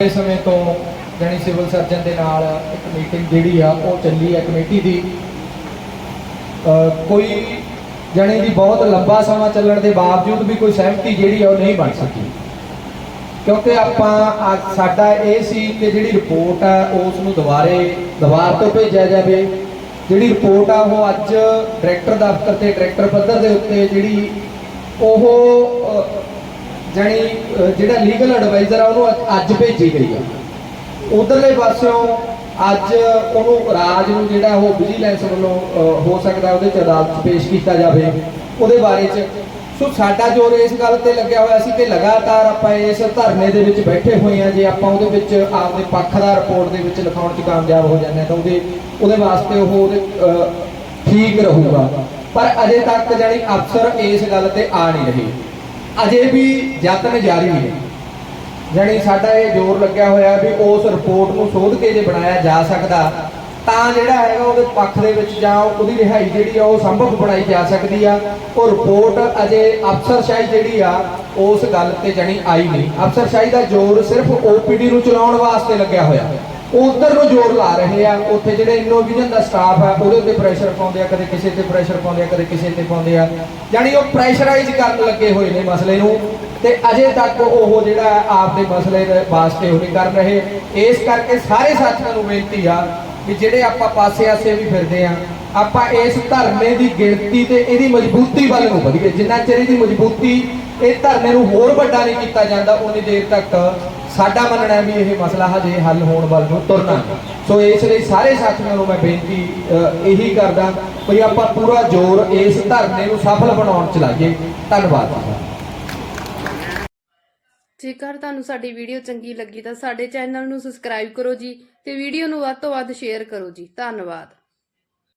ਇਸ ਸਮੇਂ ਤੋਂ ਜਾਣੀ ਸਿਵਲ ਸਰਜਨ ਦੇ ਨਾਲ ਇੱਕ ਮੀਟਿੰਗ ਜਿਹੜੀ ਆ, ਉਹ ਚੱਲੀ ਹੈ ਕਮੇਟੀ ਦੀ। ਕੋਈ ਜਾਣੀ ਦੀ ਬਹੁਤ ਲੰਬਾ ਸਮਾਂ ਚੱਲਣ ਦੇ ਬਾਵਜੂਦ ਵੀ ਕੋਈ ਸਹਿਮਤੀ ਜਿਹੜੀ ਆ, ਉਹ ਨਹੀਂ ਬਣ ਸਕੀ। ਕਿਉਂਕਿ ਆਪਾਂ ਅੱਜ ਸਾਡਾ ਇਹ ਸੀ ਕਿ ਜਿਹੜੀ ਰਿਪੋਰਟ ਆ, ਉਸ ਨੂੰ ਦੁਬਾਰੇ, ਦੁਬਾਰ ਤੋਂ ਭੇਜਿਆ ਜਾਵੇ। ਜਿਹੜੀ ਰਿਪੋਰਟ ਆ, ਉਹ ਅੱਜ ਡਾਇਰੈਕਟਰ ਦਫ਼ਤਰ ਤੇ ਡਾਇਰੈਕਟਰ ਪੱਧਰ ਦੇ ਉੱਤੇ ਜਿਹੜੀ ਉਹ ਅ, ਜਾਣੀ ਜਿਹੜਾ ਲੀਗਲ ਐਡਵਾਈਜ਼ਰ ਆ ਉਹਨੂੰ ਅੱਜ- ਭੇਜੀ ਗਈ ਆ। ਉਧਰਲੇ ਪਾਸਿਓਂ ਅੱਜ ਉਹਨੂੰ ਰਾਜ ਨੂੰ ਜਿਹੜਾ ਉਹ ਵਿਜੀਲੈਂਸ ਵੱਲੋਂ ਹੋ ਸਕਦਾ ਉਹਦੇ ਚ ਅਦਾਲਤ 'ਚ ਪੇਸ਼ ਕੀਤਾ ਜਾਵੇ ਉਹਦੇ ਬਾਰੇ ਚ। ਸੋ ਸਾਡਾ ਜੋਰ ਇਸ ਗੱਲ ਤੇ ਲੱਗਿਆ ਹੋਇਆ ਸੀ ਕਿ ਲਗਾਤਾਰ ਆਪਾਂ ਇਸ ਧਰਨੇ ਦੇ ਵਿੱਚ ਬੈਠੇ ਹੋਏ ਆ ਜੇ ਆਪਾਂ ਉਹਦੇ ਵਿੱਚ ਆਪਦੇ ਪੱਖ ਦਾ ਰਿਪੋਰਟ ਦੇ ਵਿੱਚ ਲਿਖਾਉਣ 'ਚ ਕਾਮਯਾਬ ਹੋ ਜਾਂਦੇ ਹਾਂ ਤਾਂ ਉਹਦੇ ਉਹਦੇ ਵਾਸਤੇ ਉਹ ਉਹਦੇ ਠੀਕ ਰਹੂਗਾ। ਪਰ ਅਜੇ ਤੱਕ ਜਾਨੀ ਅਫਸਰ ਇਸ ਗੱਲ ਤੇ ਆ ਨਹੀਂ ਰਹੇ। ਅਜੇ ਵੀ ਯਤਨ ਜਾਰੀ ਨੇ ਜਾਣੀ ਸਾਡਾ ਇਹ ਜ਼ੋਰ ਲੱਗਿਆ ਹੋਇਆ ਵੀ ਉਸ ਰਿਪੋਰਟ ਨੂੰ ਸੋਧ ਕੇ ਜੇ ਬਣਾਇਆ ਜਾ ਸਕਦਾ, ਤਾਂ ਜਿਹੜਾ ਹੈਗਾ ਉਹਦੇ ਪੱਖ ਦੇ ਵਿੱਚ ਜਾਂ ਉਹਦੀ ਰਿਹਾਈ ਜਿਹੜੀ ਆ ਉਹ ਸੰਭਵ ਬਣਾਈ ਜਾ ਸਕਦੀ ਆ। ਉਹ ਰਿਪੋਰਟ ਅਜੇ ਅਫਸਰਸ਼ਾਹੀ ਜਿਹੜੀ ਆ, ਉਸ ਗੱਲ ਤੇ ਜਣੀ ਆਈ ਨਹੀਂ। ਅਫਸਰਸ਼ਾਹੀ ਦਾ ਜ਼ੋਰ ਸਿਰਫ ਓਪੀਡੀ ਨੂੰ ਚਲਾਉਣ ਵਾਸਤੇ ਲੱਗਿਆ ਹੋਇਆ। ਉਧਰ ਨੂੰ ਜ਼ੋਰ ਲਾ ਰਹੇ ਆ, ਉੱਥੇ ਜਿਹੜੇ ਇਨੋਵੇਸ਼ਨ ਦਾ ਸਟਾਫ ਆ, ਉਹਦੇ ਉੱਤੇ ਪ੍ਰੈਸ਼ਰ ਪਾਉਂਦੇ ਆ, ਕਦੇ ਕਿਸੇ ਤੇ ਪ੍ਰੈਸ਼ਰ ਪਾਉਂਦੇ ਆ, ਕਦੇ ਕਿਸੇ ਤੇ ਪਾਉਂਦੇ ਆ। ਯਾਨੀ ਉਹ ਪ੍ਰੈਸ਼ਰਾਈਜ਼ ਕਰਨ ਲੱਗੇ ਹੋਏ ਨੇ ਮਸਲੇ ਨੂੰ, ਤੇ ਅਜੇ ਤੱਕ ਉਹ ਜਿਹੜਾ ਆਪਦੇ ਮਸਲੇ ਦੇ ਵਾਸਤੇ ਉਹ ਨਹੀਂ ਕਰ ਰਹੇ। ਇਸ ਕਰਕੇ ਸਾਰੇ ਸਾਥੀਆਂ ਨੂੰ ਬੇਨਤੀ ਆ ਕਿ ਜਿਹੜੇ ਆਪਾਂ ਪਾਸੇ-ਆਸੇ ਵੀ ਫਿਰਦੇ ਆ, ਆਪਾਂ ਇਸ ਧਰਨੇ ਦੀ ਗਿਣਤੀ ਤੇ ਇਹਦੀ ਮਜ਼ਬੂਤੀ ਵੱਲ ਨੂੰ ਵਧੀਏ। ਜਿੰਨਾ ਚਿਰ ਇਹਦੀ ਮਜ਼ਬੂਤੀ ਇਹ ਧਰਨੇ ਨੂੰ ਹੋਰ ਵੱਡਾ ਨਹੀਂ ਕੀਤਾ ਜਾਂਦਾ, ਉਨੀ ਦੇਰ ਤੱਕ ਸਾਡਾ ਮੰਨਣਾ ਹੈ ਵੀ ਇਹ ਮਸਲਾ ਹਜੇ ਹੱਲ ਹੋਣ ਵੱਲ ਨੂੰ ਤੁਰਨਾ ਸੋ ਇਸ ਲਈ ਸਾਰੇ ਸਾਥੀਆਂ ਨੂੰ ਮੈਂ ਬੇਨਤੀ ਇਹੀ ਕਰਦਾ ਵੀ ਆਪਾਂ ਪੂਰਾ ਜ਼ੋਰ ਇਸ ਧਰਨੇ ਨੂੰ ਸਫਲ ਬਣਾਉਣ ਚ ਲਾਈਏ। ਧੰਨਵਾਦ ਜੇਕਰ ਤੁਹਾਨੂੰ ਸਾਡੀ ਵੀਡੀਓ ਚੰਗੀ ਲੱਗੀ ਤਾਂ ਸਾਡੇ ਚੈਨਲ ਨੂੰ ਸਬਸਕ੍ਰਾਈਬ ਕਰੋ ਜੀ ਤੇ ਵੀਡੀਓ ਨੂੰ ਵੱਧ ਤੋਂ ਵੱਧ ਸ਼ੇਅਰ ਕਰੋ ਜੀ। ਧੰਨਵਾਦ।